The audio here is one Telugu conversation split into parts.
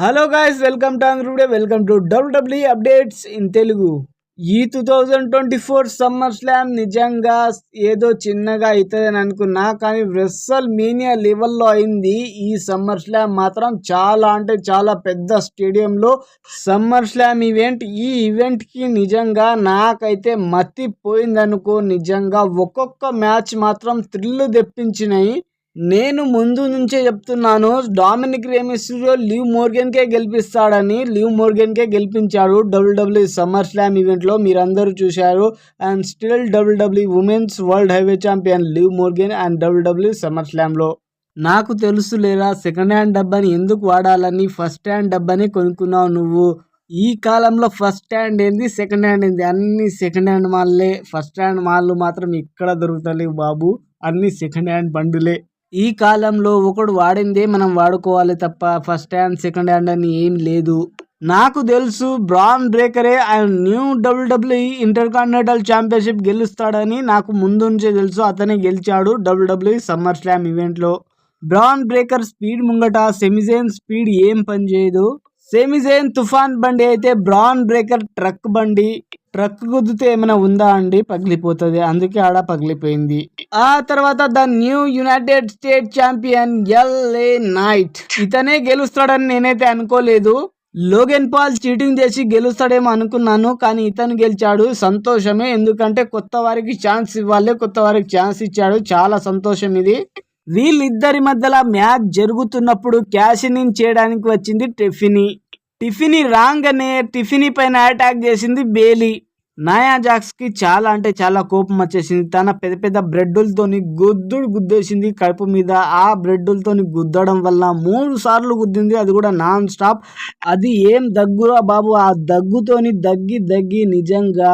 Hello guys welcome to అందరుడే welcome to WW updates in Telugu ఈ two thousand twenty four SummerSlam నిజంగా ఏదో చిన్నగా అవుతుందని అనుకున్నా కానీ రెస్సల్ మీనియా లెవెల్లో అయింది. ఈ సమ్మర్ స్లామ్ మాత్రం చాలా అంటే చాలా పెద్ద స్టేడియంలో సమ్మర్ స్లామ్ ఈవెంట్ ఈ ఈవెంట్కి నిజంగా నాకైతే మతిపోయిందనుకో నిజంగా ఒక్కొక్క మ్యాచ్ మాత్రం థ్రిల్ తెప్పించినాయి. నేను ముందు నుంచే చెప్తున్నాను డామినిక్ రేమిస్టో లివ్ మోర్గన్కే గెలిపిస్తాడని లివ్ మోర్గన్కే గెలిపించాడు డబ్ల్యూడబ్ల్యూ సమ్మర్ స్లామ్ ఈవెంట్లో మీరందరూ చూశారు. And still WW women's world highway champion Liv Morgan and WW summer స్లామ్లో. నాకు తెలుసు లేరా సెకండ్ హ్యాండ్ డబ్బాని ఎందుకు వాడాలని ఫస్ట్ హ్యాండ్ డబ్బాని కొనుక్కున్నావు నువ్వు. ఈ కాలంలో ఫస్ట్ హ్యాండ్ ఏంది సెకండ్ హ్యాండ్ ఏంది? అన్ని సెకండ్ హ్యాండ్ మాల్లే. ఫస్ట్ హ్యాండ్ మాల్లు మాత్రం ఇక్కడ దొరుకుతలేవు బాబు. అన్ని సెకండ్ హ్యాండ్ బండులే. ఈ కాలంలో ఒకడు వాడిందే మనం వాడుకోవాలి తప్ప ఫస్ట్ హ్యాండ్ సెకండ్ హ్యాండ్ అని ఏం లేదు. నాకు తెలుసు Bron బ్రేకరే and new WWE intercontinental championship గెలుస్తాడని నాకు ముందు నుంచే తెలుసు. అతనే గెలిచాడు డబ్ల్యూడబ్ల్యూఈ సమ్మర్ స్లామ్ ఈవెంట్లో. బ్రాన్ బ్రేకర్ స్పీడ్ ముంగట సెమిజైన్ స్పీడ్ ఏం పనిచేయదు. సేమిజేన్ తుఫాన్ బండి అయితే బ్రాన్ బ్రేకర్ ట్రక్ బండి. ట్రక్ గుద్దితే ఏమైనా ఉందా అండి? పగిలిపోతుంది. అందుకే ఆడ పగిలిపోయింది. ఆ తర్వాత the new United State champion LA Knight. ఇతనే గెలుస్తాడని నేనైతే అనుకోలేదు. లోగెన్ పాల్ చీటింగ్ చేసి గెలుస్తాడేమో అనుకున్నాను కానీ ఇతను గెలిచాడు. సంతోషమే. ఎందుకంటే కొత్త వారికి ఛాన్స్ ఇవ్వాలి. కొత్త వారికి ఛాన్స్ ఇచ్చాడు. చాలా సంతోషం ఇది. వీళ్ళిద్దరి మధ్యలో మ్యాచ్ జరుగుతున్నప్పుడు క్యాషినింగ్ చేయడానికి వచ్చింది టిఫిని. టిఫినీ రాంగ్ అనే టిఫినీ పైన అటాక్ చేసింది బేలీ. నాయా జాక్స్కి చాలా అంటే చాలా కోపం వచ్చేసింది. తన పెద్ద పెద్ద బ్రెడ్డులతోని గుద్దుడు గుద్దేసింది కడుపు మీద. ఆ బ్రెడ్డులతోని గుద్దడం వల్ల మూడు సార్లు గుద్దింది. అది కూడా నాన్ స్టాప్. అది ఏం దగ్గురా బాబు? ఆ దగ్గుతోని దగ్గి దగ్గి నిజంగా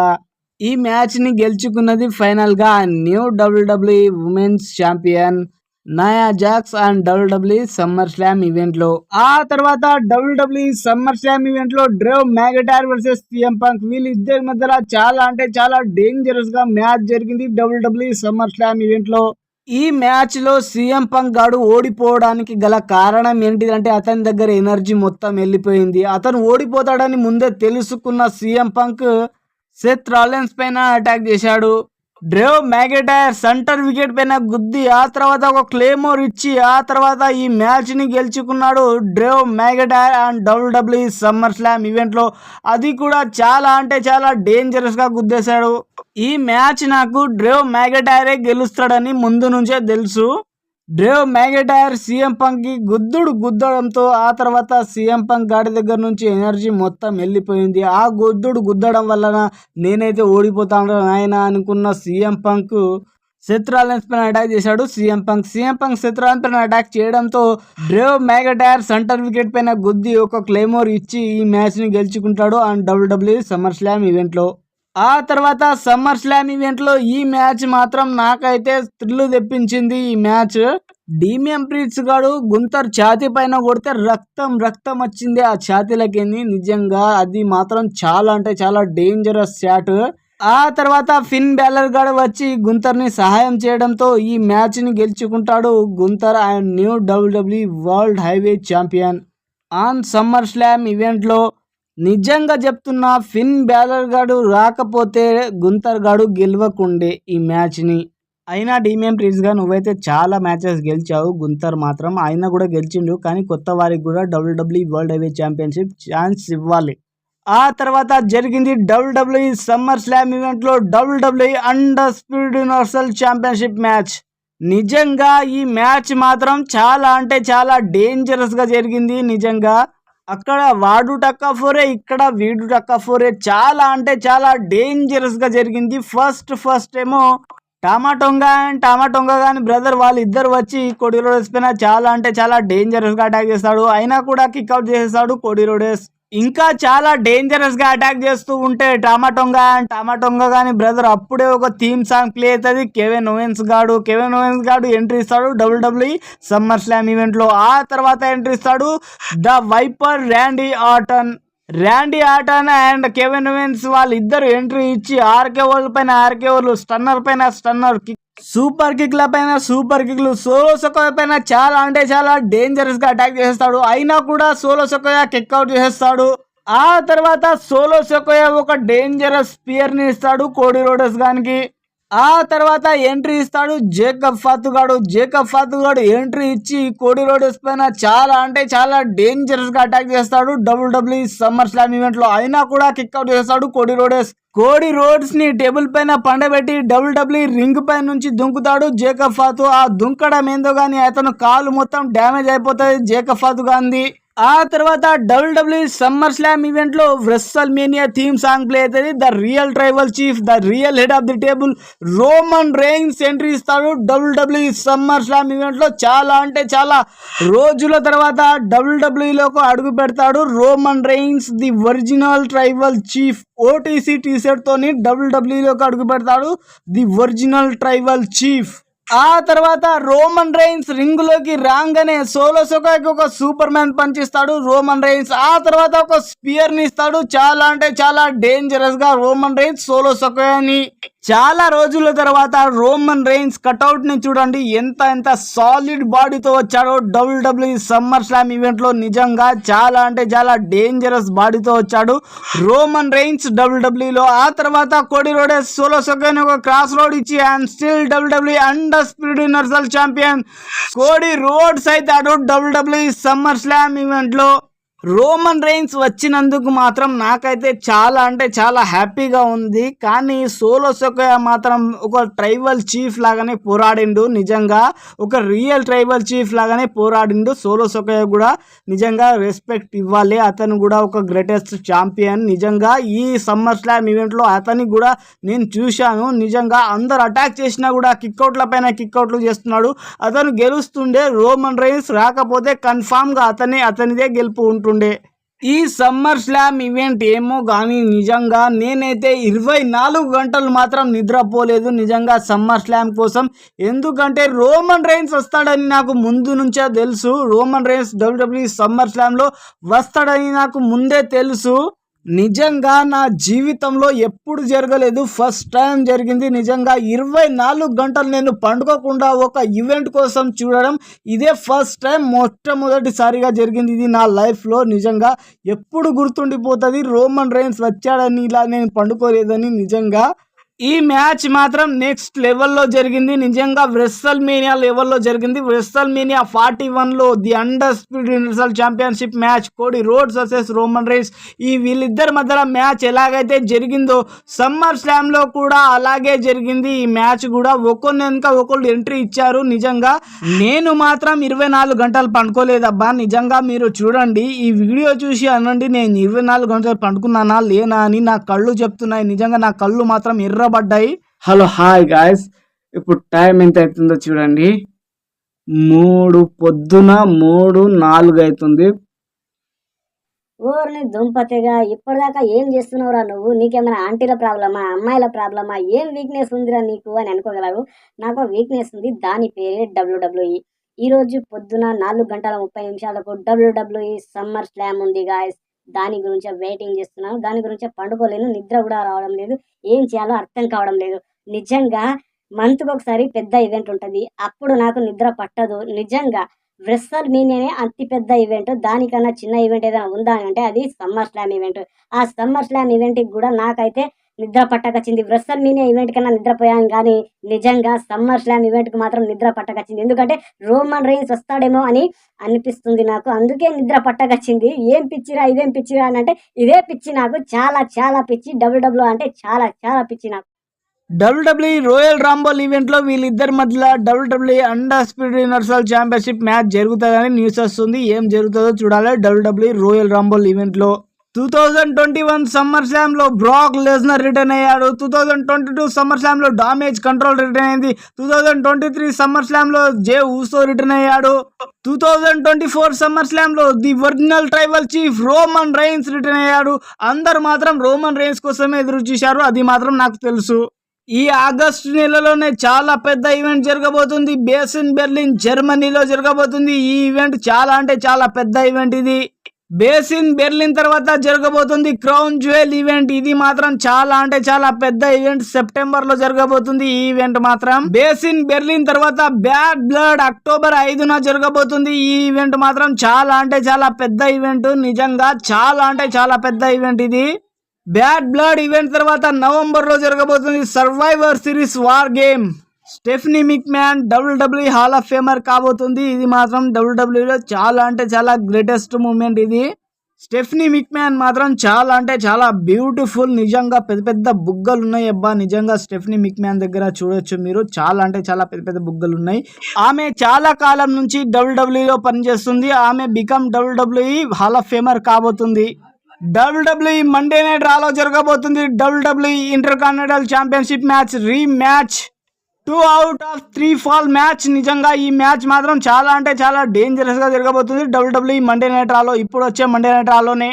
ఈ మ్యాచ్ని గెలుచుకున్నది ఫైనల్గా new WW women's champion Nia Jax and WW SummerSlam ఈవెంట్లో ఆ తర్వాత డబ్ల్యూడబ్ల్యూ సమ్మర్ స్లామ్ ఈవెంట్లో Drew McIntyre versus CM Punk. వీళ్ళిద్దరి మధ్యలో చాలా అంటే చాలా డేంజరస్గా మ్యాచ్ జరిగింది డబ్ల్యూడబ్ల్యూ సమ్మర్ స్లామ్ ఈవెంట్లో ఈ మ్యాచ్లో సీఎం పంక్ గాడు ఓడిపోవడానికి గల కారణం ఏంటిదంటే అతని దగ్గర ఎనర్జీ మొత్తం వెళ్ళిపోయింది. అతను ఓడిపోతాడని ముందే తెలుసుకున్న సీఎం పంక్ సెత్ రాలెన్స్ పైన అటాక్ చేశాడు. డ్రేవ్ మ్యాగటైర్ సెంటర్ వికెట్ పైన గుద్ది ఆ తర్వాత ఒక క్లేమోర్ ఇచ్చి ఆ తర్వాత ఈ మ్యాచ్ని గెలుచుకున్నాడు Drew McIntyre and WW SummerSlam ఈవెంట్లో అది కూడా చాలా అంటే చాలా డేంజరస్గా గుద్దేశాడు. ఈ మ్యాచ్ నాకు డ్రేవ్ మ్యాగటైరే గెలుస్తాడని ముందు నుంచే తెలుసు. డ్రేవ్ మ్యాగటైర్ సీఎం పంక్కి గుద్దుడు గుద్దడంతో ఆ తర్వాత సీఎం పంక్ గాడి దగ్గర నుంచి ఎనర్జీ మొత్తం వెళ్ళిపోయింది. ఆ గుద్దుడు గుద్దడం వలన నేనైతే ఓడిపోతాను ఆయన అనుకున్న సీఎం పంక్ శత్రులెన్స్ పైన అటాక్ చేశాడు. CM Punk CM Punk Seth Rollins పైన అటాక్ చేయడంతో డ్రేవ్ మ్యాగటైర్ సెంటర్ వికెట్ పైన గుద్ది ఒక క్లైమోర్ ఇచ్చి ఈ మ్యాచ్ని గెలుచుకుంటాడు. అండ్ డబ్ల్యూడబ్ల్యూ సమ్మర్ స్లామ్ ఈవెంట్లో ఆ తర్వాత సమ్మర్ స్లామ్ ఈవెంట్లో ఈ మ్యాచ్ మాత్రం నాకైతే థ్రిల్ తెప్పించింది ఈ మ్యాచ్. డీమియం ప్రీట్స్ గాడు గుంతర్ ఛాతీ పైన కొడితే రక్తం రక్తం వచ్చింది ఆ ఛాతీలకి నిజంగా. అది మాత్రం చాలా అంటే చాలా డేంజరస్ షాట్ ఆ తర్వాత ఫిన్ బ్యాలర్ గాడు వచ్చి గుంతర్ని సహాయం చేయడంతో ఈ మ్యాచ్ని గెలుచుకుంటాడు Gunther and new WW world highway champion. On SummerSlam ఈవెంట్లో నిజంగా చెప్తున్నా ఫిన్ బ్యాలర్ గాడు రాకపోతే గుంతర్ గాడు గెలవకుండే ఈ మ్యాచ్ని. అయినా డీమియం ప్రిన్స్గా నువ్వైతే చాలా మ్యాచెస్ గెలిచావు. గుంతర్ మాత్రం ఆయన కూడా గెలిచిండు. కానీ కొత్త వారికి కూడా WW world heavy championship chance ఇవ్వాలి. ఆ తర్వాత జరిగింది డబ్ల్యూడబ్ల్యూఈ సమ్మర్ స్లామ్ ఈవెంట్లో WWE undisputed universal championship match. నిజంగా ఈ మ్యాచ్ మాత్రం చాలా అంటే చాలా డేంజరస్గా జరిగింది. నిజంగా అక్కడ వాడు టక్కా ఫోరే ఇక్కడ వీడు టక్కా ఫోరే. చాలా అంటే చాలా డేంజరస్గా జరిగింది. ఫస్ట్ ఫస్ట్ ఏమో టమాటొంగ అండ్ టమాటొంగ కానీ బ్రదర్ వాళ్ళు ఇద్దరు వచ్చి కోడి రోడెస్ పైన చాలా అంటే చాలా డేంజరస్గా అటాక్ చేస్తాడు. అయినా కూడా కిక్అవుట్ చేసేస్తాడు కోడి రోడెస్ ఇంకా చాలా డేంజరస్గా అటాక్ చేస్తూ ఉంటే టమాటొంగ అండ్ టమాటోంగా కానీ బ్రదర్ అప్పుడే ఒక థీమ్ సాంగ్ ప్లే అవుతుంది. కెవెన్ ఓవెన్స్ గాడు కెవెన్ ఓవెన్స్ గాడు ఎంట్రీ ఇస్తాడు డబ్ల్యూడబ్ల్యూ సమ్మర్ స్లామ్ ఈవెంట్లో. ఆ తర్వాత ఎంట్రీ ఇస్తాడు the viper Randy Orton Randy Orton and Kevin Owens వాళ్ళిద్దరు ఎంట్రీ ఇచ్చి ఆర్కే వాళ్ళ పైన ఆర్కే వాళ్ళు స్టన్నర్ పైన స్టన్నర్ సూపర్ కిక్ల పైన సూపర్ కిక్లు. సోలో సొకోయ పైన చాలా అంటే చాలా డేంజరస్గా అటాక్ చేసేస్తాడు. అయినా కూడా సోలో సొకోయ కిక్ అవుట్ చేస్తాడు ఆ తర్వాత సోలో సొకోయ ఒక డేంజరస్ స్పియర్ని ఇస్తాడు కోడి రోడస్ గానికి. ఆ తర్వాత ఎంట్రీ ఇస్తాడు. జేకబ్ ఫాతుగాడు జేకబ్ ఫాతుగాడు ఎంట్రీ ఇచ్చి కోడి రోడెస్ పైన చాలా అంటే చాలా డేంజరస్గా అటాక్ చేస్తాడు. డబ్ల్యూడబ్ల్యూ సమ్మర్ స్లామ్ ఈవెంట్లో అయినా కూడా కిక్ అవుట్ చేస్తాడు కోడి రోడెస్. కోడి రోడ్స్ని టేబుల్ పైన పండబెట్టి డబ్ల్యూడబ్ల్యూ రింగ్ పై నుంచి దుంకుతాడు జేకబ్ ఫాతు. ఆ దుంకడం ఏందో కానీ అతను కాలు మొత్తం డ్యామేజ్ అయిపోతుంది జేకబ్ ఫాతు గాంధీ. ఆ తర్వాత డబ్ల్యూడబ్ల్యూ సమ్మర్ స్లామ్ ఈవెంట్లో WrestleMania theme song play అవుతుంది. The real tribal chief the real head of the table Roman Reigns entry ఇస్తాడు. డబ్ల్యూడబ్ల్యూ డబ్ల్యూ సమ్మర్ స్లామ్ ఈవెంట్లో చాలా అంటే చాలా రోజుల తర్వాత డబ్ల్యూడబ్ల్యూలోకి అడుగు పెడతాడు Roman Reigns the original tribal chief. OTC టీషర్ట్తోని తోని డబ్ల్యూ అడుగు పెడతాడు ది ఒరిజినల్ ట్రైబల్ చీఫ్. ఆ తర్వాత రోమన్ రైన్స్ రింగ్లోకి రాగానే సోలో సొకాకి ఒక సూపర్ మ్యాన్ పంచిస్తాడు. రోమన్ రైన్స్ ఆ తర్వాత ఒక స్పియర్ని ఇస్తాడు. చాలా అంటే చాలా డేంజరస్గా రోమన్ రైన్స్ సోలో సొకాని చాలా రోజుల తర్వాత రోమన్ రెయిన్స్ కటౌట్ని చూడండి. ఎంత ఎంత సాలిడ్ బాడీతో వచ్చాడో డబ్ల్యూ సమ్మర్ స్లామ్ ఈవెంట్లో నిజంగా చాలా అంటే చాలా డేంజరస్ బాడీతో వచ్చాడు. రోమన్ రెయిన్స్ డబ్ల్యూడబ్ల్యూలో ఆ తర్వాత కోడి రోడే సోలో సొకాని ఒక క్రాస్ రోడ్ ఇచ్చి and still WW undisputed universal champion Cody Rhodes అయితే డబ్ల్యూ డబ్ల్యూ సమ్మర్ స్లామ్ ఈవెంట్లో రోమన్ రైన్స్ వచ్చినందుకు మాత్రం నాకైతే చాలా అంటే చాలా హ్యాపీగా ఉంది. కానీ సోలో సొకయ మాత్రం ఒక ట్రైబల్ చీఫ్ లాగానే పోరాడిండు నిజంగా. ఒక రియల్ ట్రైబల్ చీఫ్ లాగానే పోరాడిండు. సోలో సొకయ కూడా నిజంగా రెస్పెక్ట్ ఇవ్వాలి. అతను కూడా ఒక గ్రేటెస్ట్ ఛాంపియన్. నిజంగా ఈ సమ్మర్ స్లామ్ ఈవెంట్లో అతనికి కూడా నేను చూశాను. నిజంగా అందరు అటాక్ చేసినా కూడా కిక్అవుట్ల పైన కిక్అవుట్లు చేస్తున్నాడు. అతను గెలుస్తుండే. రోమన్ రైన్స్ రాకపోతే కన్ఫామ్గా అతని అతనిదే గెలుపు ఉండే. ఈ సమ్మర్ స్లామ్ ఈవెంట్ ఏమో కానీ నిజంగా నేనైతే ఇరవై నాలుగు గంటలు మాత్రం నిద్రపోలేదు నిజంగా సమ్మర్ స్లామ్ కోసం. ఎందుకంటే రోమన్ రైన్స్ వస్తాడని నాకు ముందు నుంచే తెలుసు. రోమన్ రైన్స్ డబ్ల్యూడబ్ల్యూ సమ్మర్ స్లామ్లో వస్తాడని నాకు ముందే తెలుసు. నిజంగా నా జీవితంలో ఎప్పుడు జరగలేదు. ఫస్ట్ టైం జరిగింది. నిజంగా ఇరవై నాలుగు గంటలు నేను పండుకోకుండా ఒక ఈవెంట్ కోసం చూడడం ఇదే ఫస్ట్ టైం మొట్టమొదటిసారిగా జరిగింది. ఇది నా లైఫ్లో నిజంగా ఎప్పుడు గుర్తుండిపోతుంది. రోమన్ రైన్స్ వచ్చాడని ఇలా నేను పండుకోలేదని నిజంగా ఈ మ్యాచ్ మాత్రం నెక్స్ట్ లెవెల్లో జరిగింది. నిజంగా వెస్సల్ మీనియా లెవెల్లో జరిగింది. వెస్సల్ మీనియా ఫార్టీ వన్లో the undisputed universal championship match. Cody Rhodes versus Roman Reigns. ఈ వీళ్ళిద్దరి మధ్యలో మ్యాచ్ ఎలాగైతే జరిగిందో సమ్మర్ స్లామ్లో కూడా అలాగే జరిగింది. ఈ మ్యాచ్ కూడా ఒక్కొన్న వెనుక ఒకళ్ళు ఎంట్రీ ఇచ్చారు. నిజంగా నేను మాత్రం ఇరవై నాలుగు గంటలు పండుకోలేదబ్బా. నిజంగా మీరు చూడండి. ఈ వీడియో చూసి అనండి నేను ఇరవై నాలుగు గంటలు పండుకున్నానా లేనా అని నా కళ్ళు చెప్తున్నాయి. నిజంగా నా కళ్ళు మాత్రం ఎర్ర ఎర్రబడ్డాయి హలో హాయ్ గాయస్. ఇప్పుడు టైం ఎంత అవుతుందో చూడండి. మూడు పొద్దున మూడు నాలుగు అవుతుంది. ఊరిని దుంపతిగా ఇప్పటిదాకా ఏం చేస్తున్నావురా నువ్వు? నీకేమైనా ఆంటీల ప్రాబ్లమా అమ్మాయిల ప్రాబ్లమా? ఏం వీక్నెస్ ఉందిరా నీకు అని అనుకోగలరు? నాకు వీక్నెస్ ఉంది. దాని పేరే డబ్ల్యూడబ్ల్యూఈ ఈ రోజు పొద్దున నాలుగు గంటల ముప్పై నిమిషాలకు డబ్ల్యూడబ్ల్యూఈ సమ్మర్ స్లామ్ ఉంది గాయస్. దాని గురించి వెయిటింగ్ చేస్తున్నాను. దాని గురించి పండుకోలేను. నిద్ర కూడా రావడం లేదు. ఏం చేయాలో అర్థం కావడం లేదు. నిజంగా మంత్కి ఒకసారి పెద్ద ఈవెంట్ ఉంటుంది. అప్పుడు నాకు నిద్ర పట్టదు. నిజంగా వ్రెస్సల్ మీనియనే అతి పెద్ద ఈవెంట్ దానికన్నా చిన్న ఈవెంట్ ఏదైనా ఉందా అంటే అది సమ్మర్ స్లామ్ ఈవెంట్ ఆ సమ్మర్ స్లామ్ ఈవెంట్కి కూడా నాకైతే నిద్ర పట్టకచ్చింది. ప్రస్తుతం మీనియా ఈవెంట్ కన్నా నిద్రపోయాను కానీ నిజంగా సమ్మర్ స్లామ్ ఈవెంట్కి మాత్రం నిద్ర పట్టకచ్చింది. ఎందుకంటే రోమన్ రైన్స్ వస్తాడేమో అని అనిపిస్తుంది నాకు. అందుకే నిద్ర పట్టకచ్చింది. ఏం పిచ్చిరా ఇదేం పిచ్చిరా అని అంటే ఇదే పిచ్చి నాకు. చాలా చాలా పిచ్చి. డబ్ల్యూడబ్ల్యూ అంటే చాలా చాలా పిచ్చి నాకు. డబ్ల్యూడబ్ల్యూ రోయల్ రాంబోల్ ఈవెంట్లో వీళ్ళిద్దరి మధ్యలో WW undisputed universal championship match జరుగుతుందని న్యూస్ వస్తుంది. ఏం జరుగుతుందో చూడాలి. డబ్ల్యూడబ్ల్యూ రోయల్ రాంబోల్ ఈవెంట్లో. Two thousand twenty one summer స్లామ్లో Brock Lesnar return అయ్యాడు. Two thousand twenty two summer స్లామ్లో damage control return అయింది. Two thousand twenty three summer స్లామ్లో Jey Uso return అయ్యాడు. Two thousand twenty four summer స్లామ్లో the original tribal chief Roman Reigns return అయ్యాడు. అందరు మాత్రం రోమన్ రైన్స్ కోసమే ఎదురు చూశారు. అది మాత్రం నాకు తెలుసు. ఈ ఆగస్టు నెలలోనే చాలా పెద్ద ఈవెంట్ జరగబోతుంది. బేసిన్ బెర్లిన్ జర్మనీలో జరగబోతుంది. ఈ ఈవెంట్ చాలా అంటే చాలా పెద్ద ఈవెంట్ ఇది. బేసిన్ బెర్లిన్ తర్వాత జరగబోతుంది క్రౌన్ జ్యువెల్ ఈవెంట్. ఇది మాత్రం చాలా అంటే చాలా పెద్ద ఈవెంట్. సెప్టెంబర్లో జరగబోతుంది ఈ ఈవెంట్ మాత్రం. బేసిన్ బెర్లిన్ తర్వాత బ్యాడ్ బ్లడ్ అక్టోబర్ ఐదున జరగబోతుంది. ఈ ఈవెంట్ మాత్రం చాలా అంటే చాలా పెద్ద ఈవెంట్. నిజంగా చాలా అంటే చాలా పెద్ద ఈవెంట్ ఇది. బ్యాడ్ బ్లడ్ ఈవెంట్ తర్వాత నవంబర్లో జరగబోతుంది Survivor Series war game. Stephanie McMahon WW hall of famer కాబోతుంది. ఇది మాత్రం డబ్ల్యూడబ్ల్యూలో చాలా అంటే చాలా గ్రేటెస్ట్ మూమెంట్ ఇది. స్టెఫ్నీ మిక్ మ్యాన్ మాత్రం చాలా అంటే చాలా బ్యూటిఫుల్ నిజంగా పెద్ద పెద్ద బుగ్గలు ఉన్నాయి అబ్బా నిజంగా స్టెఫ్నీ మిక్ మ్యాన్ దగ్గర చూడొచ్చు మీరు. చాలా అంటే చాలా పెద్ద పెద్ద బుగ్గలు ఉన్నాయి ఆమె చాలా కాలం నుంచి డబ్ల్యూడబ్ల్యూలో పనిచేస్తుంది. ఆమె become WWE hall of famer కాబోతుంది. డబ్ల్యూడబ్ల్యూఈ మండే నైట్ రాలో జరగబోతుంది. WWE intercontinental championship match rematch two out of three fall match. నిజంగా ఈ మ్యాచ్ మాత్రం చాలా అంటే చాలా డేంజరస్గా జరగబోతుంది. డబ్ల్యూడబ్ల్యూ మండే నైట్ రాలో ఇప్పుడు వచ్చే మండే నైట్ రాలోనే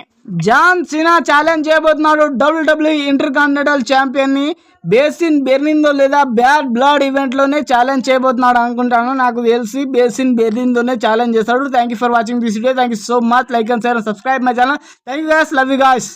జాన్ సినా ఛాలెంజ్ చేయబోతున్నాడు. డబ్ల్యూడబ్ల్యూ ఇంటర్ కాంటినెంటల్ ఛాంపియన్ని బేసిన్ బెర్నిందో లేదా బ్యాడ్ బ్లడ్ ఈవెంట్లోనే ఛాలెంజ్ చేయబోతున్నాడు అనుకుంటాను. నాకు తెలిసి బేసిన్ బెర్నిందోనే ఛాలెంజ్ చేస్తాడు. Thank you for watching this video thank you so much like and share subscribe my channel thank you guys love you guys